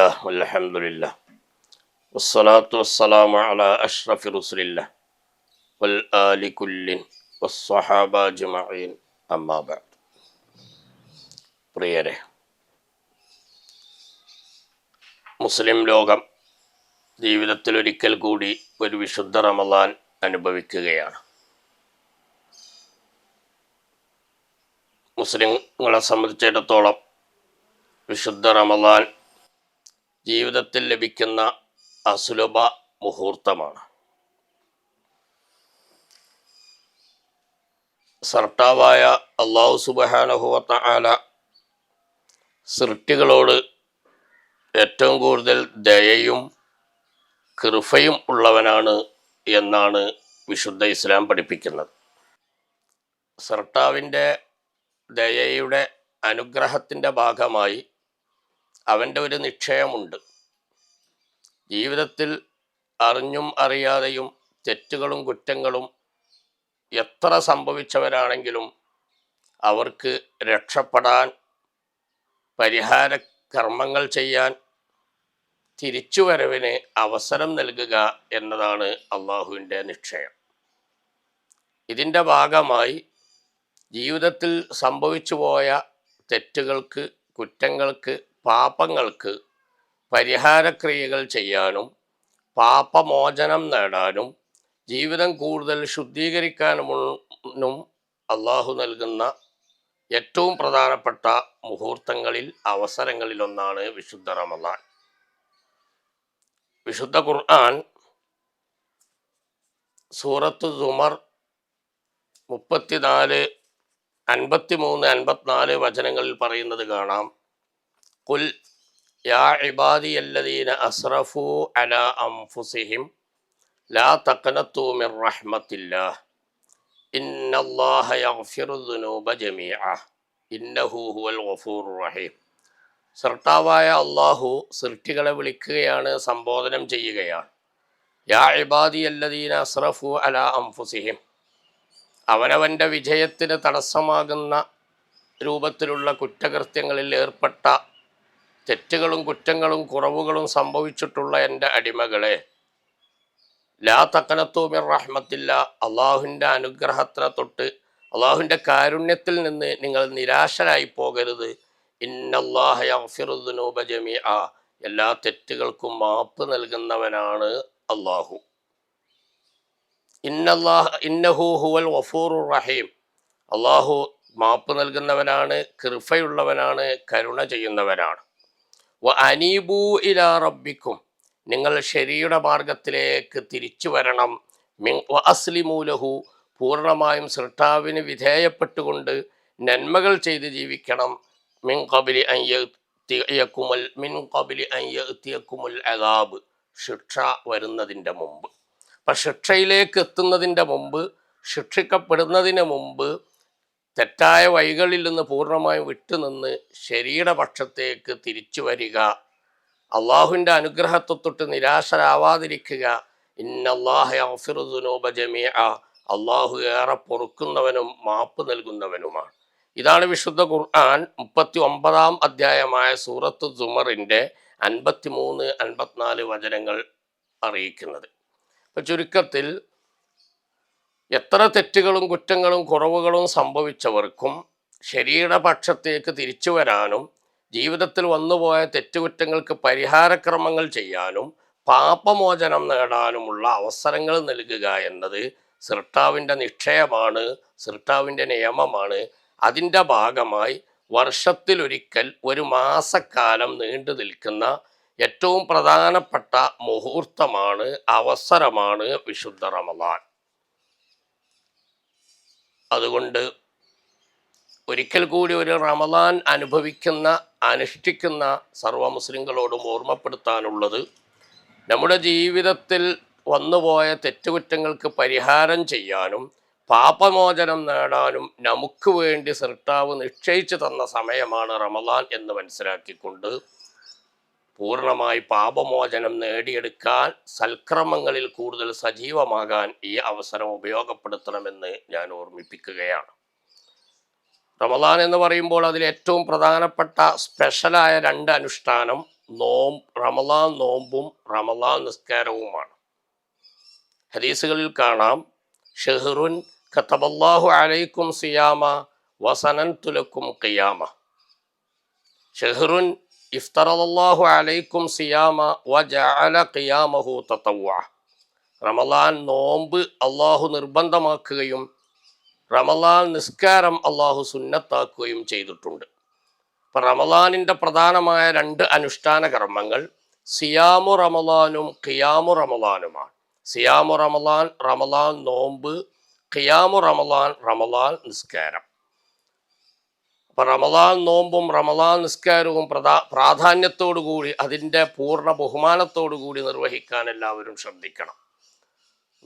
അലഹമുല്ല വസ്സലാത്തു വസ്സലാമ അല അഷ്റഫി റുസുലില്ല വൽ ആലിക്കുല്ലിൻ വസ്സഹാബ ജുമഈൻ അമ്മാബ പ്രിയരെ മുസ്ലിം ലോകം ജീവിതത്തിൽ ഒരിക്കൽ കൂടി ഒരു വിശുദ്ധ റമദാൻ അനുഭവിക്കുകയാണ്. മുസ്ലിങ്ങളെ സംബന്ധിച്ചിടത്തോളം വിശുദ്ധ റമദാൻ ജീവിതത്തിൽ ലഭിക്കുന്ന അസുലഭ മുഹൂർത്തമാണ്. സർട്ടാവായ അള്ളാഹു സുബഹാനഹുവത്ത ആല സൃഷ്ടികളോട് ഏറ്റവും കൂടുതൽ ദയയും കൃപയും ഉള്ളവനാണ് എന്നാണ് വിശുദ്ധ ഇസ്ലാം പഠിപ്പിക്കുന്നത്. സർട്ടാവിന്റെ ദയയുടെ അനുഗ്രഹത്തിന്റെ ഭാഗമായി അവന്റെ ഒരു നിക്ഷയമുണ്ട് ജീവിതത്തിൽ അറിഞ്ഞും അറിയാതെയും തെറ്റുകളും കുറ്റങ്ങളും എത്ര സംഭവിച്ചവരാണെങ്കിലും അവർക്ക് രക്ഷപ്പെടാൻ പരിഹാര കർമ്മങ്ങൾ ചെയ്യാൻ തിരിച്ചുവരവിന് അവസരം നൽകുക എന്നതാണ് അള്ളാഹുവിന്റെ നിക്ഷയം ഇതിന്റെ ഭാഗമായി ജീവിതത്തിൽ സംഭവിച്ചു പോയ തെറ്റുകൾക്ക് കുറ്റങ്ങൾക്ക് പാപങ്ങൾക്ക് പരിഹാരക്രിയകൾ ചെയ്യാനും പാപമോചനം നേടാനും ജീവിതം കൂടുതൽ ശുദ്ധീകരിക്കാനും അള്ളാഹു നൽകുന്ന ഏറ്റവും പ്രധാനപ്പെട്ട മുഹൂർത്തങ്ങളിൽ അവസരങ്ങളിലൊന്നാണ് വിശുദ്ധ റമദാൻ. വിശുദ്ധ ഖുർആൻ സൂറത്ത് സുമർ മുപ്പത്തിനാല് അൻപത്തിമൂന്ന് അൻപത്തിനാല് വചനങ്ങളിൽ പറയുന്നത് കാണാം. കുൽ യാ ഇബാദിയല്ലദീന അസ്റഫു അല അംഫുസിഹിം ലാ തഖനത്തു മിർ റഹ്മത്തില്ലാഹ് ഇന്നല്ലാഹ യഗ്ഫിറു ദുനൂബ ജമീഅ ഇന്നഹു ഹുവൽ ഗഫൂർ റഹീം സർട്ടാവായ അള്ളാഹു സൃഷ്ടികളെ വിളിക്കുകയാണ് സംബോധനം ചെയ്യുകയാണ്. യാ ഇബാദിയല്ലദീന അസ്റഫു അല അംഫുസിഹിം അവനവന്റെ വിജയത്തിന് തടസ്സമാകുന്ന രൂപത്തിലുള്ള കുറ്റകൃത്യങ്ങളിൽ ഏർപ്പെട്ട തെറ്റുകളും കുറ്റങ്ങളും കുറവുകളും സംഭവിച്ചിട്ടുള്ള എന്റെ അടിമകളെ. ലാ തക്കനത്തൂമിർ റഹ്മത്തില്ല. അള്ളാഹുവിന്റെ അനുഗ്രഹത്തിനെ തൊട്ട് അള്ളാഹുവിന്റെ കാരുണ്യത്തിൽ നിന്ന് നിങ്ങൾ നിരാശരായി പോകരുത്. ഇന്നല്ലാഹുനൂബ ആ എല്ലാ തെറ്റുകൾക്കും മാപ്പ് നൽകുന്നവനാണ് അള്ളാഹു. ഇന്നല്ലാഹ് ഇന്നഹു ഹുവൽ വഫൂർ റഹീം. അള്ളാഹു മാപ്പ് നൽകുന്നവനാണ് കൃപയുള്ളവനാണ് കരുണ ചെയ്യുന്നവനാണ്. അനീബൂ ഇല റബ്ബിക്കും. നിങ്ങൾ ശരിയുടെ മാർഗത്തിലേക്ക് തിരിച്ചു വരണം. അസ്ലിമൂലഹു പൂർണമായും സൃഷ്ടാവിന് വിധേയപ്പെട്ടുകൊണ്ട് നന്മകൾ ചെയ്ത് ജീവിക്കണം. മിൻ കബിലി അയ്യത്തിയക്കുമൽ മിൻ കബിലി അയ്യത്തിയക്കുമൽ അതാബ് ശിക്ഷ വരുന്നതിന്റെ മുമ്പ്. അപ്പം ശിക്ഷയിലേക്ക് എത്തുന്നതിന്റെ മുമ്പ് ശിക്ഷിക്കപ്പെടുന്നതിന് മുമ്പ് തെറ്റായ വഴികളിൽ നിന്ന് പൂർണമായും വിട്ടുനിന്ന് ശരിയുടെ പക്ഷത്തേക്ക് തിരിച്ചു വരിക. അള്ളാഹുവിന്റെ അനുഗ്രഹത്തെ തൊട്ട് നിരാശരാവാതിരിക്കുക ഇന്നല്ലാഹുനൂബ ജമീഅ. അള്ളാഹു ഏറെ പൊറുക്കുന്നവനും മാപ്പ് നൽകുന്നവനുമാണ്. ഇതാണ് വിശുദ്ധ ഖുർആൻ മുപ്പത്തി ഒമ്പതാം അധ്യായമായ സൂറത്ത് സുമറിന്റെ അൻപത്തി മൂന്ന് അൻപത്തിനാല് വചനങ്ങൾ അറിയിക്കുന്നത്. ഇപ്പം ചുരുക്കത്തിൽ എത്ര തെറ്റുകളും കുറ്റങ്ങളും കുറവുകളും സംഭവിച്ചവർക്കും ശരിയുടെ പക്ഷത്തേക്ക് തിരിച്ചു വരാനും ജീവിതത്തിൽ വന്നുപോയ തെറ്റുകുറ്റങ്ങൾക്ക് പരിഹാരക്രമങ്ങൾ ചെയ്യാനും പാപമോചനം നേടാനുമുള്ള അവസരങ്ങൾ നൽകുക എന്നത് സൃഷ്ടാവിന്റെ നിക്ഷയമാണ് സൃഷ്ടാവിന്റെ നിയമമാണ്. അതിന്റെ ഭാഗമായി വർഷത്തിലൊരിക്കൽ ഒരു മാസക്കാലം നീണ്ടു നിൽക്കുന്ന ഏറ്റവും പ്രധാനപ്പെട്ട മുഹൂർത്തമാണ് അവസരമാണ് വിശുദ്ധ റമദാൻ. അതുകൊണ്ട് ഒരിക്കൽ കൂടി ഒരു റമദാൻ അനുഭവിക്കുന്ന അനുഷ്ഠിക്കുന്ന സർവ മുസ്ലിങ്ങളോടും ഓർമ്മപ്പെടുത്താനുള്ളത് നമ്മുടെ ജീവിതത്തിൽ വന്നുപോയ തെറ്റുകുറ്റങ്ങൾക്ക് പരിഹാരം ചെയ്യാനും പാപമോചനം നേടാനും നമുക്ക് വേണ്ടി സൃഷ്ടാവ് നിശ്ചയിച്ചു തന്ന സമയമാണ് റമദാൻ എന്ന് മനസ്സിലാക്കിക്കൊണ്ട് പൂർണമായി പാപമോചനം നേടിയെടുക്കാൻ സൽക്രമങ്ങളിൽ കൂടുതൽ സജീവമാകാൻ ഈ അവസരം ഉപയോഗപ്പെടുത്തണമെന്ന് ഞാൻ ഓർമ്മിപ്പിക്കുകയാണ്. റമദാൻ എന്ന് പറയുമ്പോൾ അതിൽ ഏറ്റവും പ്രധാനപ്പെട്ട സ്പെഷ്യലായ രണ്ട് അനുഷ്ഠാനം നോം റമദാൻ നോമ്പും റമദാൻ നിസ്കാരവുമാണ്. ഹദീസുകളിൽ കാണാം ഷെഹ്റുൻ ഖത്തബല്ലാഹു അലൈക്കും സിയാമ വസനൻ തുലക്കും ഖിയാമ. ഷെഹ്റുൻ അലൈക്കും സിയാമ വ ജഅല ഖിയാമഹു റമലാൻ നോമ്പ് അള്ളാഹു നിർബന്ധമാക്കുകയും റമലാൻ നിസ്കാരം അള്ളാഹു സുന്നത്താക്കുകയും ചെയ്തിട്ടുണ്ട്. അപ്പം റമലാനിന്റെ പ്രധാനമായ രണ്ട് അനുഷ്ഠാന കർമ്മങ്ങൾ സിയാമു റമലാനും ഖിയാമു റമലാനുമാണ്. സിയാമു റമലാൻ റമലാൻ നോമ്പ് ഖിയാമു റമലാൻ റമലാൻ നിസ്കാരം. അപ്പം റമദാൻ നോമ്പും റമദാൻ നിസ്കാരവും പ്രധാ പ്രാധാന്യത്തോടു കൂടി അതിന്റെ പൂർണ ബഹുമാനത്തോടു കൂടി നിർവഹിക്കാൻ എല്ലാവരും ശ്രദ്ധിക്കണം.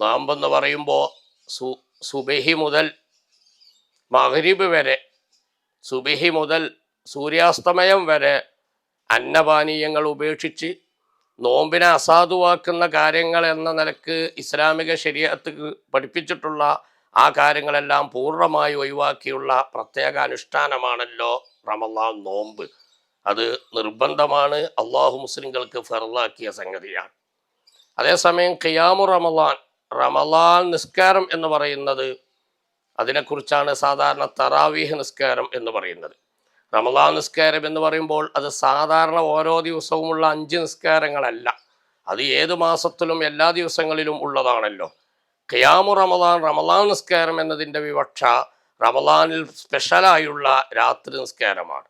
നോമ്പെന്ന് പറയുമ്പോൾ സു സുബഹി മുതൽ മഹരീബ് വരെ സുബഹി മുതൽ സൂര്യാസ്തമയം വരെ അന്നപാനീയങ്ങൾ ഉപേക്ഷിച്ച് നോമ്പിനെ അസാധുവാക്കുന്ന കാര്യങ്ങൾ എന്ന നിലയ്ക്ക് ഇസ്ലാമിക ശരീരത്ത് പഠിപ്പിച്ചിട്ടുള്ള ആ കാര്യങ്ങളെല്ലാം പൂർണമായി ഒഴിവാക്കിയുള്ള പ്രത്യേക അനുഷ്ഠാനമാണല്ലോ റമല്ലാൻ നോമ്പ്. അത് നിർബന്ധമാണ്. അള്ളാഹു മുസ്ലിങ്ങൾക്ക് ഫെറലാക്കിയ സംഗതിയാണ്. അതേസമയം ഖിയാമു റമലാൻ റമലാൻ നിസ്കാരം എന്ന് പറയുന്നത് അതിനെക്കുറിച്ചാണ് സാധാരണ തറാവീഹ് നിസ്കാരം എന്ന് പറയുന്നത്. റമലാൻ നിസ്കാരം എന്ന് പറയുമ്പോൾ അത് സാധാരണ ഓരോ ദിവസവുമുള്ള അഞ്ച് നിസ്കാരങ്ങളല്ല. അത് ഏത് മാസത്തിലും എല്ലാ ദിവസങ്ങളിലും ഉള്ളതാണല്ലോ. ഖിയാമു റമദാൻ റമദാൻ നിസ്കാരം എന്നതിന്റെ വിവക്ഷ റമദാനിൽ സ്പെഷ്യലായുള്ള രാത്രി നിസ്കാരമാണ്.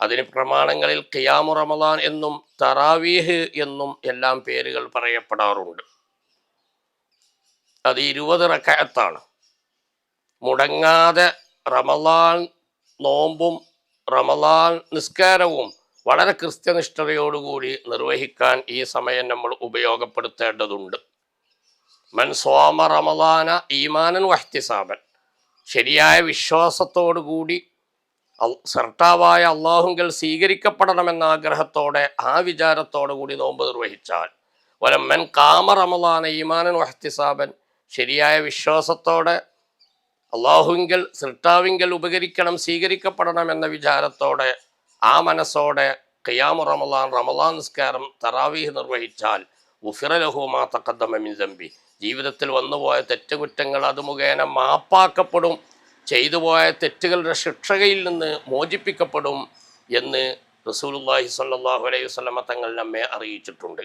അതിന് പ്രമാണങ്ങളിൽ ഖിയാമു റമദാൻ എന്നും തറാവീഹ് എന്നും എല്ലാം പേരുകൾ പറയപ്പെടാറുണ്ട്. അത് ഇരുപത് റക്കായത്താണ്. മുടങ്ങാതെ റമദാൻ നോമ്പും റമദാൻ നിസ്കാരവും വളരെ കൃത്യനിഷ്ഠതയോടുകൂടി നിർവഹിക്കാൻ ഈ സമയം നമ്മൾ ഉപയോഗപ്പെടുത്തേണ്ടതുണ്ട്. മൻ സോമ റമദാന ഈമാനൻ വഹ്തിസാബൻ. ശരിയായ വിശ്വാസത്തോടുകൂടി കൂടി സർട്ടാവായ അള്ളാഹുങ്കൽ സ്വീകരിക്കപ്പെടണമെന്ന ആഗ്രഹത്തോടെ ആ വിചാരത്തോടു കൂടി നോമ്പ് നിർവഹിച്ചാൽ വലമ്മൻ കാമ റമദാന ഈമാനൻ വഹ്തിസാബൻ ശരിയായ വിശ്വാസത്തോടെ അള്ളാഹുവിങ്കൽ സൃഷ്ടാവിങ്കൽ ഉപകരിക്കണം സ്വീകരിക്കപ്പെടണം എന്ന വിചാരത്തോടെ ആ മനസ്സോടെ ഖിയാമു റമലാൻ റമലാൻ നിസ്കാരം തറാവീഹ് നിർവഹിച്ചാൽ ഉഫിറലഹുമാ തക്കദ്ദമിൻ മിൻ ദമ്പി ജീവിതത്തിൽ വന്നുപോയ തെറ്റുകുറ്റങ്ങൾ അത് മുഖേന മാപ്പാക്കപ്പെടും. ചെയ്തു പോയ തെറ്റുകളുടെ ശിക്ഷകയിൽ നിന്ന് മോചിപ്പിക്കപ്പെടും എന്ന് റസൂലുള്ളാഹി സ്വല്ലല്ലാഹു അലൈഹി വസല്ലമ തങ്ങൾ നമ്മെ അറിയിച്ചിട്ടുണ്ട്.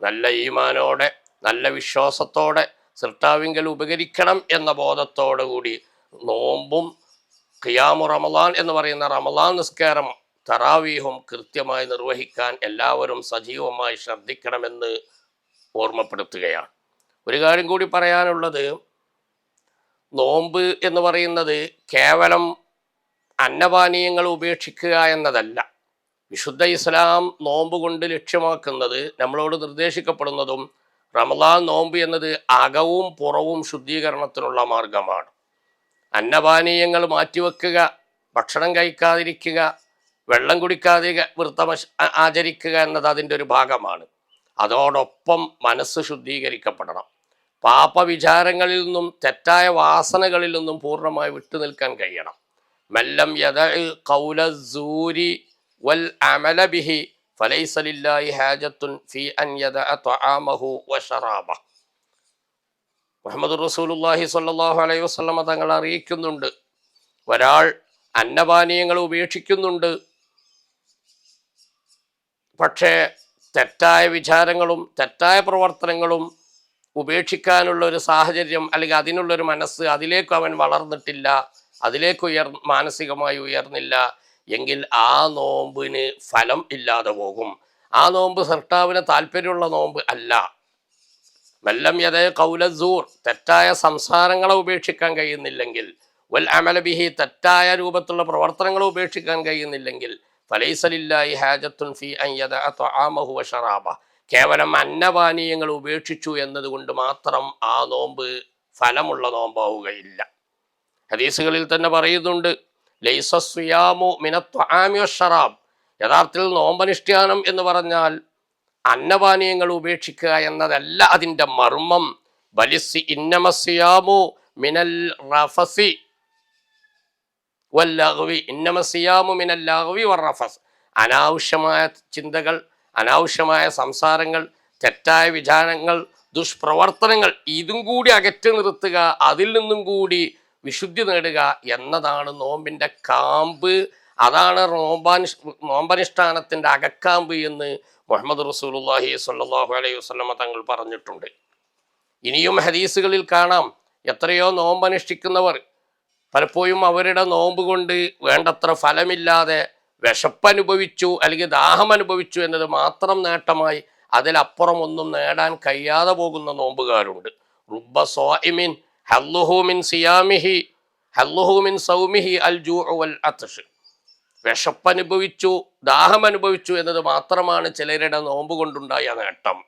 നല്ല ഈമാനോടെ നല്ല വിശ്വാസത്തോടെ സൃഷ്ടാവിങ്കൽ ഉപകരിക്കണം എന്ന ബോധത്തോടു കൂടി നോമ്പും ഖിയാമു റമലാൻ എന്ന് പറയുന്ന റമലാൻ നിസ്കാരം തറാവീഹും കൃത്യമായി നിർവഹിക്കാൻ എല്ലാവരും സജീവമായി ശ്രദ്ധിക്കണമെന്ന് ഓർമ്മപ്പെടുത്തുകയാണ്. ഒരു കാര്യം കൂടി പറയാനുള്ളത്. നോമ്പ് എന്ന് പറയുന്നത് കേവലം അന്നപാനീയങ്ങൾ ഉപേക്ഷിക്കുക എന്നതല്ല. വിശുദ്ധ ഇസ്ലാം നോമ്പ് കൊണ്ട് ലക്ഷ്യമാക്കുന്നത് നമ്മളോട് നിർദ്ദേശിക്കപ്പെടുന്നതും റമദാൻ നോമ്പ് എന്നത് അകവും പുറവും ശുദ്ധീകരണത്തിനുള്ള മാർഗമാണ്. അന്നപാനീയങ്ങൾ മാറ്റിവെക്കുക ഭക്ഷണം കഴിക്കാതിരിക്കുക വെള്ളം കുടിക്കാതെ വൃത്തം ആചരിക്കുക എന്നത് അതിന്റെ ഒരു ഭാഗമാണ്. അതോടൊപ്പം മനസ്സ് ശുദ്ധീകരിക്കപ്പെടണം. പാപവിചാരങ്ങളിൽ നിന്നും തെറ്റായ വാസനകളിൽ നിന്നും പൂർണമായി വിട്ടുനിൽക്കാൻ കഴിയണം. മെല്ലം യദ കൗല വൽ അമല ബിഹി ഫലൈസലില്ലാഹി ഹാജത്തുൻ ഫി അൻ യദ ത്വആമഹു വശറാബ മുഹമ്മദ് റസൂലുള്ളാഹി സ്വല്ലല്ലാഹു അലൈഹി വസല്ലമ തങ്ങൾ അറിയിക്കുന്നുണ്ട്. ഒരാൾ അന്നപാനീയങ്ങൾ ഉപേക്ഷിക്കുന്നുണ്ട്. പക്ഷേ തെറ്റായ വിചാരങ്ങളും തെറ്റായ പ്രവർത്തനങ്ങളും ഉപേക്ഷിക്കാനുള്ള ഒരു സാഹചര്യം അല്ലെങ്കിൽ അതിനുള്ളൊരു മനസ്സ് അതിലേക്ക് അവൻ വളർന്നിട്ടില്ല അതിലേക്ക് ഉയർ മാനസികമായി ഉയർന്നില്ല എങ്കിൽ ആ നോമ്പിന് ഫലം ഇല്ലാതെ പോകും. ആ നോമ്പ് സർട്ടാവിന് താല്പര്യമുള്ള നോമ്പ് അല്ല. മെല്ലം യഥേ കൗലസൂർ തെറ്റായ സംസാരങ്ങളെ ഉപേക്ഷിക്കാൻ കഴിയുന്നില്ലെങ്കിൽ വൽ അമലബിഹി തെറ്റായ രൂപത്തിലുള്ള പ്രവർത്തനങ്ങൾ ഉപേക്ഷിക്കാൻ കഴിയുന്നില്ലെങ്കിൽ ഫലൈസലില്ലായി ഹാജത്തുൻ ഫി അയ്യദ മഹുവ വശറാബ കേവലം അന്നപാനീയങ്ങൾ ഉപേക്ഷിച്ചു എന്നതുകൊണ്ട് മാത്രം ആ നോമ്പ് ഫലമുള്ള നോമ്പാവുകയില്ല. ഹദീസുകളിൽ തന്നെ പറയുന്നുണ്ട് ലൈസസ്വിയാമു മിനത്വആമി ഷറാബ് യഥാർത്ഥത്തിൽ നോമ്പനുഷ്ഠാനം എന്ന് പറഞ്ഞാൽ അന്നപാനീയങ്ങൾ ഉപേക്ഷിക്കുക എന്നതല്ല അതിന്റെ മർമ്മം. ബലിസി ഇന്നമസിയാമു മിനൽ റഫസി വല്ലഹവി ഇന്നമസിയാമു മിനൽ ലഹവി റഫസ്. അനാവശ്യമായ ചിന്തകൾ അനാവശ്യമായ സംസാരങ്ങൾ തെറ്റായ വിചാരങ്ങൾ ദുഷ്പ്രവർത്തനങ്ങൾ ഇതും കൂടി അകറ്റി നിർത്തുക അതിൽ നിന്നും കൂടി വിശുദ്ധി നേടുക എന്നതാണ് നോമ്പിന്റെ കാമ്പ്. അതാണ് നോമ്പാനുഷ് നോമ്പനുഷ്ഠാനത്തിന്റെ അകക്കാമ്പ് എന്ന് മുഹമ്മദ് റസൂലുള്ളാഹി സ്വല്ലല്ലാഹു അലൈഹി വസ്ലമ തങ്ങൾ പറഞ്ഞിട്ടുണ്ട്. ഇനിയും ഹദീസുകളിൽ കാണാം. എത്രയോ നോമ്പനുഷ്ഠിക്കുന്നവർ പലപ്പോഴും അവരുടെ നോമ്പ് കൊണ്ട് വേണ്ടത്ര ഫലമില്ലാതെ വിശപ്പനുഭവിച്ചു അല്ലെങ്കിൽ ദാഹം അനുഭവിച്ചു എന്നത് മാത്രം നേട്ടമായി അതിലപ്പുറം ഒന്നും നേടാൻ കഴിയാതെ പോകുന്ന നോമ്പുകാരുണ്ട്. റുബ്ബ ഹല്ലുഹുമിൻ സിയാമിഹി സൗമിഹി വിശപ്പനുഭവിച്ചു ദാഹം അനുഭവിച്ചു എന്നത് മാത്രമാണ് ചിലരുടെ നോമ്പ് കൊണ്ടുണ്ടായ നേട്ടം.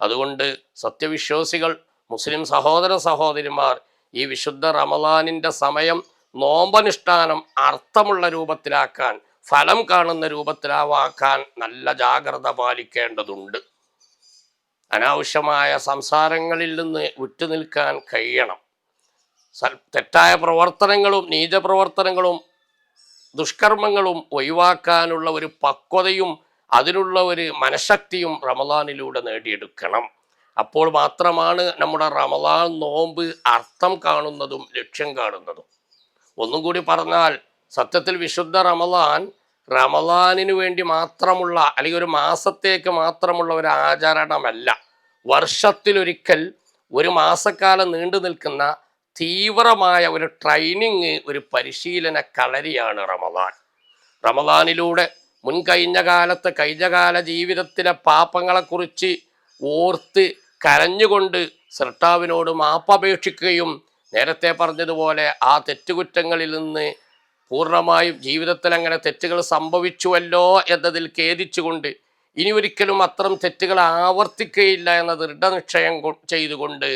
അതുകൊണ്ട് സത്യവിശ്വാസികൾ മുസ്ലിം സഹോദര സഹോദരിമാർ ഈ വിശുദ്ധ റമലാനിന്റെ സമയം നോമ്പനുഷ്ഠാനം അർത്ഥമുള്ള രൂപത്തിലാക്കാൻ ഫലം കാണുന്ന രൂപത്തിലാവാക്കാൻ നല്ല ജാഗ്രത പാലിക്കേണ്ടതുണ്ട്. അനാവശ്യമായ സംസാരങ്ങളിൽ നിന്ന് വിട്ടുനിൽക്കാൻ കഴിയണം. തെറ്റായ പ്രവർത്തനങ്ങളും നീചപ്രവർത്തനങ്ങളും ദുഷ്കർമ്മങ്ങളും ഒഴിവാക്കാനുള്ള ഒരു പക്വതയും അതിനുള്ള ഒരു മനഃശക്തിയും റമദാനിലൂടെ നേടിയെടുക്കണം. അപ്പോൾ മാത്രമാണ് നമ്മുടെ റമദാൻ നോമ്പ് അർത്ഥം കാണുന്നതും ലക്ഷ്യം കാണുന്നതും. ഒന്നും കൂടി പറഞ്ഞാൽ സത്യത്തിൽ വിശുദ്ധ റമലാൻ റമലാനിന് വേണ്ടി മാത്രമുള്ള അല്ലെങ്കിൽ ഒരു മാസത്തേക്ക് മാത്രമുള്ള ഒരു ആചരണമല്ല. വർഷത്തിലൊരിക്കൽ ഒരു മാസക്കാലം നീണ്ടു നിൽക്കുന്ന തീവ്രമായ ഒരു ട്രെയിനിങ് ഒരു പരിശീലന കളരിയാണ് റമലാൻ റമലാനിലൂടെ മുൻകഴിഞ്ഞ കാലത്ത് കഴിഞ്ഞകാല ജീവിതത്തിലെ പാപങ്ങളെക്കുറിച്ച് ഓർത്ത് കരഞ്ഞുകൊണ്ട് സൃഷ്ടാവിനോട് മാപ്പപേക്ഷിക്കുകയും നേരത്തെ പറഞ്ഞതുപോലെ ആ തെറ്റുകുറ്റങ്ങളിൽ നിന്ന് പൂർണമായും ജീവിതത്തിൽ അങ്ങനെ തെറ്റുകൾ സംഭവിച്ചുവല്ലോ എന്നതിൽ ഖേദിച്ചുകൊണ്ട് ഇനി ഒരിക്കലും അത്തരം തെറ്റുകൾ ആവർത്തിക്കുകയില്ല എന്ന ദൃഢനിശ്ചയം ചെയ്തുകൊണ്ട്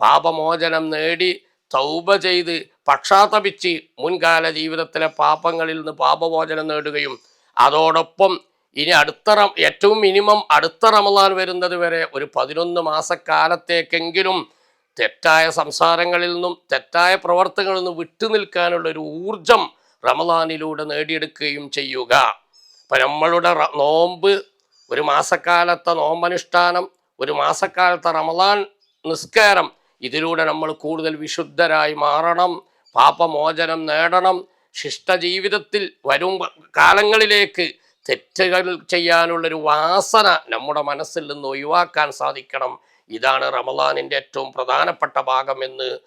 പാപമോചനം നേടി തൗബ ചെയ്ത് പക്ഷാതപിച്ച് മുൻകാല ജീവിതത്തിലെ പാപങ്ങളിൽ നിന്ന് പാപമോചനം നേടുകയും അതോടൊപ്പം ഇനി അടുത്ത ഏറ്റവും മിനിമം അടുത്ത റമദാൻ വരുന്നത് വരെ ഒരു പതിനൊന്ന് മാസക്കാലത്തേക്കെങ്കിലും തെറ്റായ സംസാരങ്ങളിൽ നിന്നും തെറ്റായ പ്രവർത്തനങ്ങളിൽ നിന്നും വിട്ടുനിൽക്കാനുള്ള ഒരു ഊർജം റമദാനിലൂടെ നേടിയെടുക്കുകയും ചെയ്യുക. അപ്പം നമ്മളുടെ നോമ്പ് ഒരു മാസക്കാലത്തെ നോമ്പനുഷ്ഠാനം ഒരു മാസക്കാലത്തെ റമദാൻ നിസ്കാരം ഇതിലൂടെ നമ്മൾ കൂടുതൽ വിശുദ്ധരായി മാറണം പാപമോചനം നേടണം ശിഷ്ട ജീവിതത്തിൽ വരും കാലങ്ങളിലേക്ക് തെറ്റുകൾ ചെയ്യാനുള്ളൊരു വാസന നമ്മുടെ മനസ്സിൽ നിന്ന് ഒഴിവാക്കാൻ സാധിക്കണം. ഇതാണ് റമദാനിന്റെ ഏറ്റവും പ്രധാനപ്പെട്ട ഭാഗമെന്ന്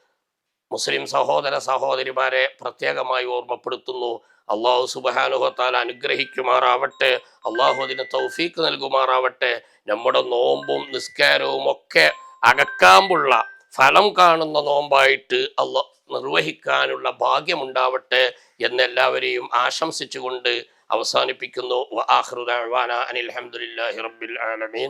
മുസ്ലിം സഹോദര സഹോദരിമാരെ പ്രത്യേകമായി ഓർമ്മപ്പെടുത്തുന്നു. അള്ളാഹു സുബാനുഹത്താൽ അനുഗ്രഹിക്കുമാറാവട്ടെ. അള്ളാഹു അതിന് തൗഫീക്ക് നൽകുമാറാവട്ടെ. നമ്മുടെ നോമ്പും നിസ്കാരവും ഒക്കെ അകക്കാമ്പുള്ള ഫലം കാണുന്ന നോമ്പായിട്ട് അല്ല നിർവഹിക്കാനുള്ള ഭാഗ്യമുണ്ടാവട്ടെ എന്നെല്ലാവരെയും ആശംസിച്ചുകൊണ്ട് അവസാനിപ്പിക്കുന്നു. വ ആഖിറു ദഅ്വാന അനിൽ ഹംദുലില്ലാഹി റബ്ബിൽ ആലമീൻ.